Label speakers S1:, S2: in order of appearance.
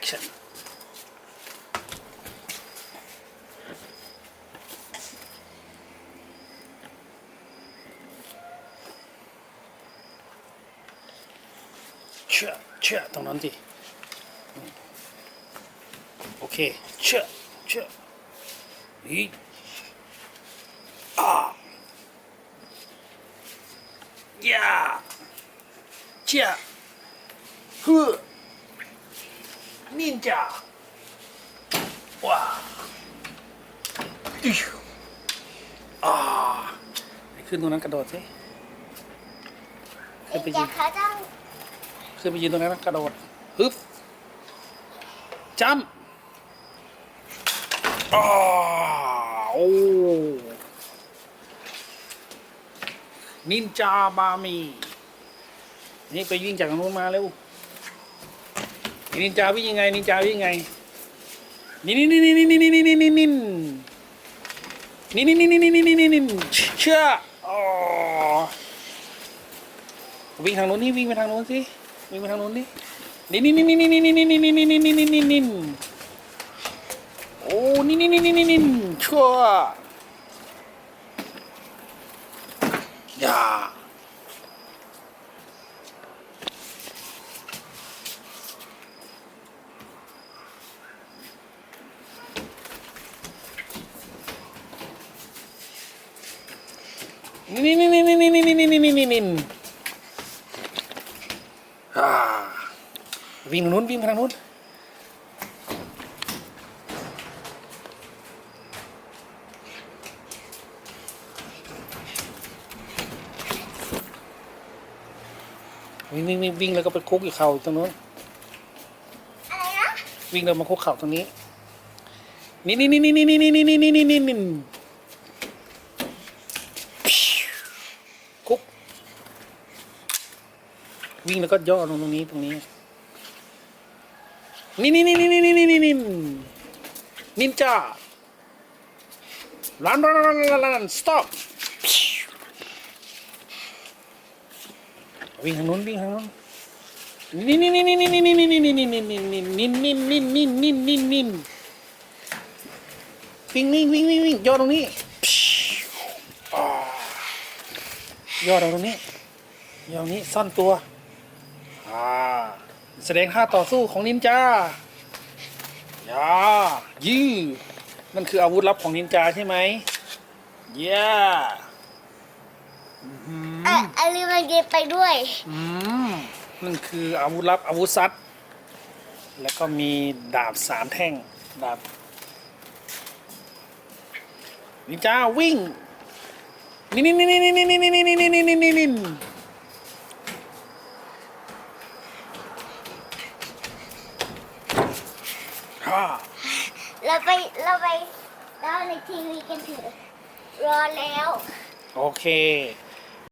S1: action. 차, 차, 떠난디. 오케이, 차, 차. 이, 아, 야, 차, 흐. นี่อ่าย่าเชื่อฮึนินจาว้าอิ๊วอ่าไปขึ้นตรงนั้นกระโดดสิขึ้นไป
S2: เดี๋
S1: ยื
S2: ยวนเขาต้อง
S1: ขึ้นไปยืนตรงนั้นนะกระโดดฮึบจัมป์อ้าโอ้นินจาบามีนี่ไปวิ่งจากตรงนู้นมาเร็ว นินจาวิ่งยังไงนินจาวิ่งยังไงนี่นี่นี่นี่นี่นี่นี่นี่นี่นี่นี่นี่นี่นี่นี่นี่นี่เชื่ออ๋อวิ่งทางโน้นนี่วิ่งไปทางโน้นสิวิ่งไปทางโน้นดินี่นี่นี่นี่นี่นี่นี่นี่นี่นี่นี่นี่นี่นี่โอ้นี่นี่นี่นี่นี่นี่ชั่วอย่า นี่นี่นี่นี่นี่นี่นี่นี่นี่นี่นี่อ่วิ่งนู้นวิ่งไปทางนู้นวิ่งวิ่งวิ่งวิ่งแล้วก็ไปคุกอีกเข่าตรงนู้น
S2: อะไรนะ
S1: วิ่งแล้วมาคุกเข่าตรงนี้ นี่นี่นี่นี่นี่นี่นี่นี่นี่นี่นี่นี่คุก วิ่งแล้วก็ย่อลงตรงนี้ตรงนี้ นี่นี่นี่นี่นี่นี่นี่นี่นินจาลันลันลันลันลัน stop วิ่งทางนู้นวิ่งทางนู้นนี่นี่นี่นี่นี่นี่นี่นี่นี่นี่นี่นี่นี่นี่นี่นี่นี่นี่นี่วิ่งวิ่งวิ่งวิ่งวิ่งย่อตรงนี้ย่อตรงนี้ย่อตรงนี้ซ่อนตัว อ่าแสดงท่าต่อสู้ของนินจาย่ายื้อนั่นคืออาวุธลับของนินจาใช่ไหมย่า
S2: เอ่ออาลีมันเก็บไปด้วย
S1: อืมนั่นคืออาวุธลับอาวุธซัดแล้วก็มีดาบสามแท่งดาบนินจาวิ่งนี่นี่นี่นี่นี่นี่นี่นี่นี่นี่นี่ นี่นี่ฮ่า
S2: เราไปเราไปเราในทีวีกันเถอะรอแล้ว
S1: โอเค
S2: เ